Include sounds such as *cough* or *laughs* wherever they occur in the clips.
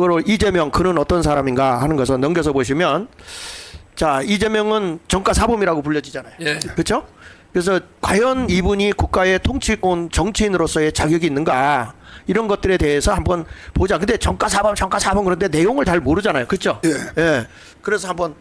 그걸 이재명 그는 어떤 사람인가 하는 것을 넘겨서 보시면 자 이재명은 정가 사범이라고 불려지잖아요. 예. 그렇죠? 그래서 과연 이분이 국가의 통치권 정치인으로서의 자격이 있는가 이런 것들에 대해서 한번 보자. 근데 정가 사범, 정가 사범 그런데 내용을 잘 모르잖아요. 그렇죠? 예. 예. 그래서 한번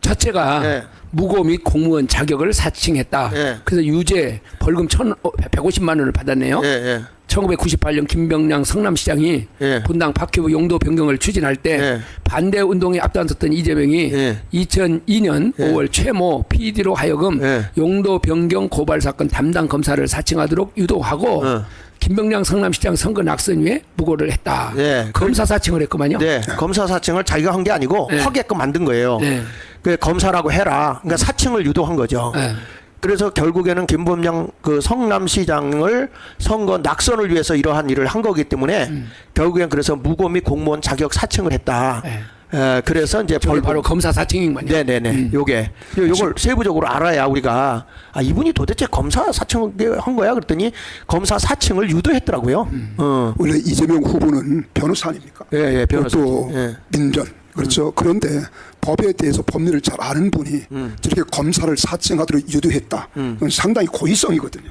첫째가 예. 무고 및 공무원 자격을 사칭했다. 예. 그래서 유죄 벌금 천 어, 150만 원을 받았네요. 예, 예. 1998년 김병량 성남시장이 예. 분당 박회부 용도 변경을 추진할 때 예. 반대 운동에 앞장섰던 이재명이 예. 2002년 예. 5월 최모 PD로 하여금 예. 용도 변경 고발 사건 담당 검사를 사칭하도록 유도하고 어. 김병량 성남시장 선거 낙선 위에 무고를 했다. 예. 검사 사칭을 했구만요. 네, 검사 사칭을 자기가 한 게 아니고 네. 하게끔 만든 거예요. 네. 그 검사라고 해라. 그러니까 사칭을 유도한 거죠. 예. 그래서 결국에는 김범양 그 성남시장을 선거 낙선을 위해서 이러한 일을 한 거기 때문에 음. 결국엔 그래서 무고 및 공무원 자격 사칭을 했다. 네. 에, 그래서 이제 벌금 바로 검사 사칭이군요. 네네네. 요게 요- 요걸 세부적으로 알아야 우리가 아 이분이 도대체 검사 사칭을 한 거야 그랬더니 검사 사칭을 유도했더라고요. 음. 어. 원래 이재명 후보는 변호사 아닙니까? 예, 예, 변호사. 또 예. 민변 그렇죠. 그런데 법에 대해서 법률을 잘 아는 분이 음. 저렇게 검사를 사칭하도록 유도했다. 그건 상당히 고의성이거든요.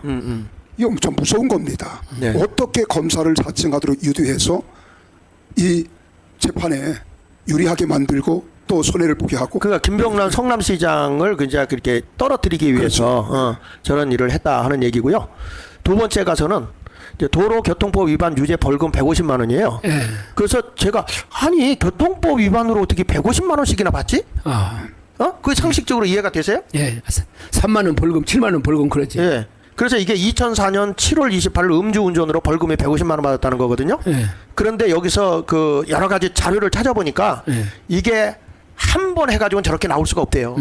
이건 좀 무서운 겁니다. 음, 네. 어떻게 검사를 사칭하도록 유도해서 이 재판에 유리하게 만들고 또 손해를 보게 하고 그러니까 김병란 성남시장을 그냥 그렇게 떨어뜨리기 위해서 어, 저런 일을 했다 하는 얘기고요. 두 번째 가서는 도로교통법 위반 유죄 벌금 150만 원이에요. 예. 그래서 제가 아니 교통법 위반으로 어떻게 150만 원씩이나 받지? 아, 어? 그 상식적으로 이해가 되세요? 예. 3만 원 벌금, 7만 원 벌금 그러지. 예. 그래서 이게 2004년 7월 28일 음주운전으로 벌금이 150만 원 받았다는 거거든요. 예. 그런데 여기서 그 여러 가지 자료를 찾아보니까 예. 이게 한 번 해가지고는 저렇게 나올 수가 없대요.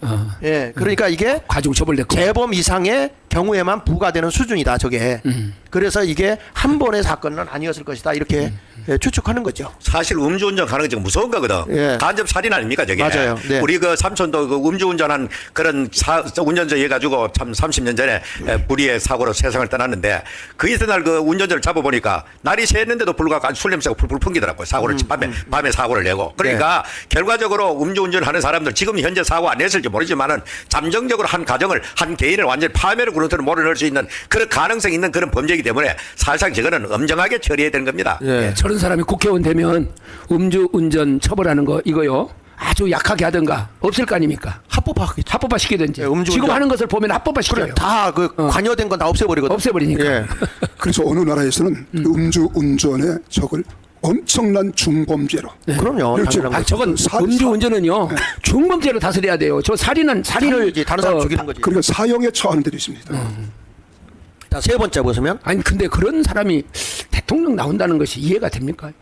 어, 예, 그러니까 이게 과중 처벌됐고. 재범 이상의 경우에만 부과되는 수준이다 저게. 그래서 이게 한 번의 사건은 아니었을 것이다 이렇게 예, 추측하는 거죠. 사실 음주운전 하는 게 지금 무서운 거거든. 예. 간접 살인 아닙니까 저게? 맞아요. 네. 우리 그 삼촌도 그 음주운전한 그런 사, 운전자 해가지고 참 30년 전에 에, 불의의 사고로 세상을 떠났는데 그 이튿날 그 운전자를 잡아보니까 날이 새는데도 불구하고 술 냄새가 풀풀 풍기더라고요. 사고를 밤에 밤에 사고를 내고. 그러니까 결과적으로 음주운전하는 사람들 지금 현재 사고 안 냈을지 모르지만은 잠정적으로 한 가정을 한 개인을 완전히 파멸의 구렁텅이로 몰아 넣을 수 있는 그런 가능성 이 있는 그런 범죄이기 때문에 사실상 저거는 엄정하게 처리해야 되는 겁니다. 예. 예, 저런 사람이 국회의원 되면 음주 운전 처벌하는 거 이거요. 아주 약하게 하든가 없을 거 아닙니까? 합법화하겠죠. 합법화 시키든지. 예, 음주운전. 지금 하는 것을 보면 합법화 시켜요. 그래, 다그 어. 관여된 건 다 없애버리거든. 없애버리니까. 예. 그래서 어느 나라에서는 그 음주 운전의 적을 엄청난 중범죄로 그럼요. 그렇죠. 당연한 아, 거죠. 저건 사- 음주 운전은요 중범죄로 다스려야 돼요. 저 살인은 살인을 살인이지, 다른 사람 어, 죽이는 거지. 그러니까 사형에 처하는 데도 있습니다. 자, 세 번째 보시면 아니 근데 그런 사람이 대통령 나온다는 것이 이해가 됩니까?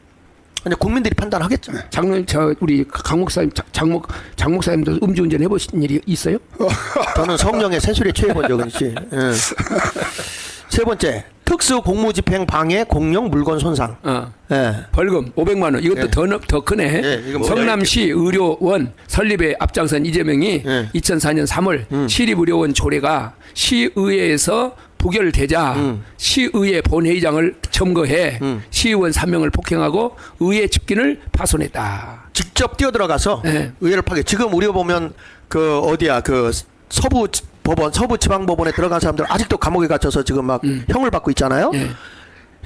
이제 국민들이 판단하겠죠. 장로 저 우리 강 목사님 장- 장목 장 목사님도 음주운전 해보신 일이 있어요? *laughs* 저는 성령의 세술에 *laughs* 취해본 적은 있지. 예. 세 번째 특수 공무집행 방해 공용 물건 손상. 어. 예. 벌금 500만 원. 이것도 예. 더, 넓- 더 크네. 예, 뭐- 성남시 의료원 설립에 앞장선 이재명이 예. 2004년 3월 시립의료원 조례가 시의회에서 부결되자 음. 시의회 본회의장을 점거해 시의원 3명을 폭행하고 의회 집긴을 파손했다. 직접 뛰어들어가서 네. 의회를 파괴. 지금 우리 보면 그 어디야 그 서부 지- 법원 서부 지방법원에 들어간 사람들 아직도 감옥에 갇혀서 지금 막 형을 받고 있잖아요. 예.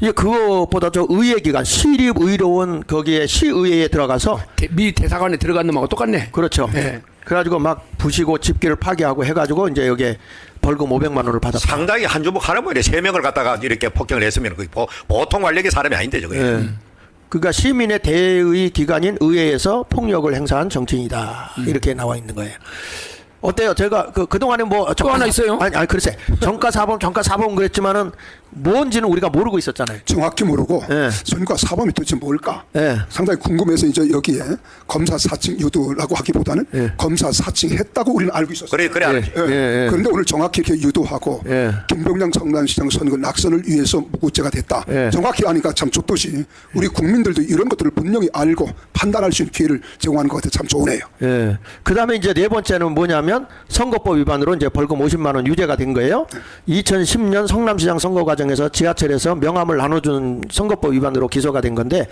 이제 그거보다 저 의회 기관 시립 의료원 거기에 시의회에 들어가서 대- 미 대사관에 들어간 놈하고 똑같네. 그렇죠. 예. 그래가지고 막 부시고 집기를 파괴하고 해가지고 이제 여기 벌금 500만 원을 받았다. 상당히 한 주먹 할아버지 세 명을 갖다가 이렇게 폭행을 했으면 그 보- 보통 완력의 사람이 아닌데 저거. 예. 그러니까 시민의 대의 기관인 의회에서 폭력을 행사한 정치인이다 이렇게 나와 있는 거예요. 어때요? 제가 그 그동안에 뭐 정가 하나 사- 있어요? 아니, 아니 글쎄 정가 사범 정가 사범 그랬지만은 뭔지는 우리가 모르고 있었잖아요. 정확히 모르고 예. 전과 사범이 도대체 뭘까? 예. 상당히 궁금해서 이제 여기에 검사 사칭 유도라고 하기보다는 예. 검사 사칭했다고 우리는 알고 있었어요. 그래 그래 알지. 예. 예, 예. 그런데 오늘 정확히 이렇게 유도하고 예. 김병량 성남시장 선거 낙선을 위해서 무고죄가 됐다. 예. 정확히 아니까 참 좋듯이 우리 국민들도 이런 것들을 분명히 알고 판단할 수 있는 기회를 제공하는 것 같아 참 좋으네요. 예. 그다음에 이제 네 번째는 뭐냐면 선거법 위반으로 이제 벌금 50만 원 유죄가 된 거예요. 2010년 성남시장 선거 과정 과정에서 지하철에서 명함을 나눠준 선거법 위반으로 기소가 된 건데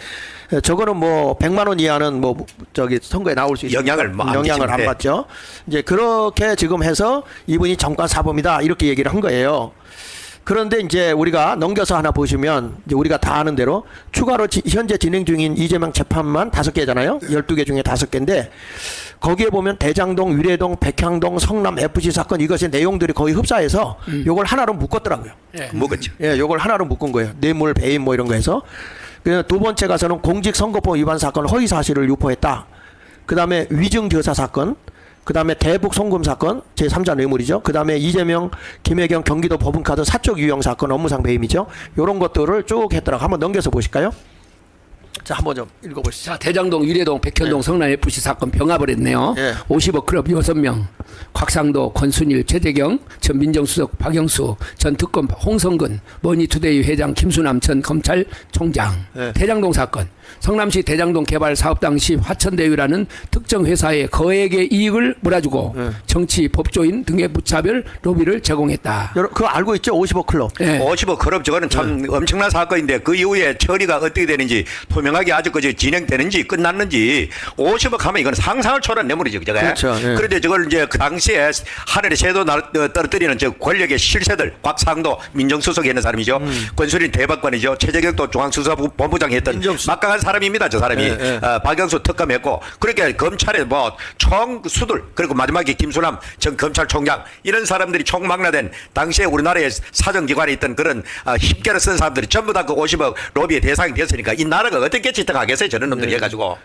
에, 저거는 뭐 100만 원 이하는 뭐 저기 선거에 나올 수 있습니다. 영향을 뭐안 영향을 안. 받죠. 이제 그렇게 지금 해서 이분이 정관 사범이다 이렇게 얘기를 한 거예요. 그런데 이제 우리가 넘겨서 하나 보시면 이제 우리가 다 아는 대로 추가로 지- 현재 진행 중인 이재명 재판만 다섯 개잖아요. 열두 개 중에 다섯 개인데 거기에 보면 대장동, 위례동, 백향동, 성남 FC 사건 이것의 내용들이 거의 흡사해서 요걸 하나로 묶었더라고요. 예. 먹었죠. 예, 요걸 하나로 묶은 거예요. 뇌물, 배임 뭐 이런 거 해서. 그두 번째 가서는 공직선거법 위반 사건 허위 사실을 유포했다. 그 다음에 위증교사 사건, 그 다음에 대북 송금 사건 제 3자 뇌물이죠. 그 다음에 이재명, 김혜경 경기도 법은카드 사적 유용 사건 업무상 배임이죠. 요런 것들을 쭉 했더라고. 한번 넘겨서 보실까요? 자, 한번 좀 읽어 보시죠. 자, 대장동, 위례동, 백현동 성남 FC 사건 병합을 했네요. 예. 50억 클럽 6명. 곽상도, 권순일, 최재경, 전 민정수석 박영수, 전 특검 홍성근, 머니투데이 회장 김수남 전 검찰총장. 예. 대장동 사건. 성남시 대장동 개발 사업 당시 화천대유라는 특정 회사에 거액의 이익을 몰아주고 예. 정치, 법조인 등의 무차별 로비를 제공했다. 여러 그거 알고 있죠? 55 클럽. 예. 50억 그럼 저거는 참 네. 엄청난 사건인데 그 이후에 처리가 어떻게 되는지 투명하게 아직까지 진행되는지 끝났는지 50억 하면 이건 상상을 초월한 뇌물이죠. 그죠? 그렇죠. 예. 그런데 저걸 이제 그 당시에 하늘에 새도 날- 어, 떨어뜨리는 저 권력의 실세들 곽상도 민정수석에 있는 사람이죠. 음. 권순일 대법관이죠. 최재경도 중앙수사본부장이 했던 민정수- 막강한 사람입니다. 저 사람이. 예, 예. 어, 박영수 특검했고 그렇게 검찰에 뭐 총 수들 그리고 마지막에 김수남 전 검찰총장 이런 사람들이 총망라된 당시에 우리나라의 사정기관에 있던 그런 어, 힘께를 쓴 사람들이 전부 다 그 50억 로비의 대상이 됐으니까 이 나라가 어떻게 지탱하겠어요. 저런 놈들이 해가지고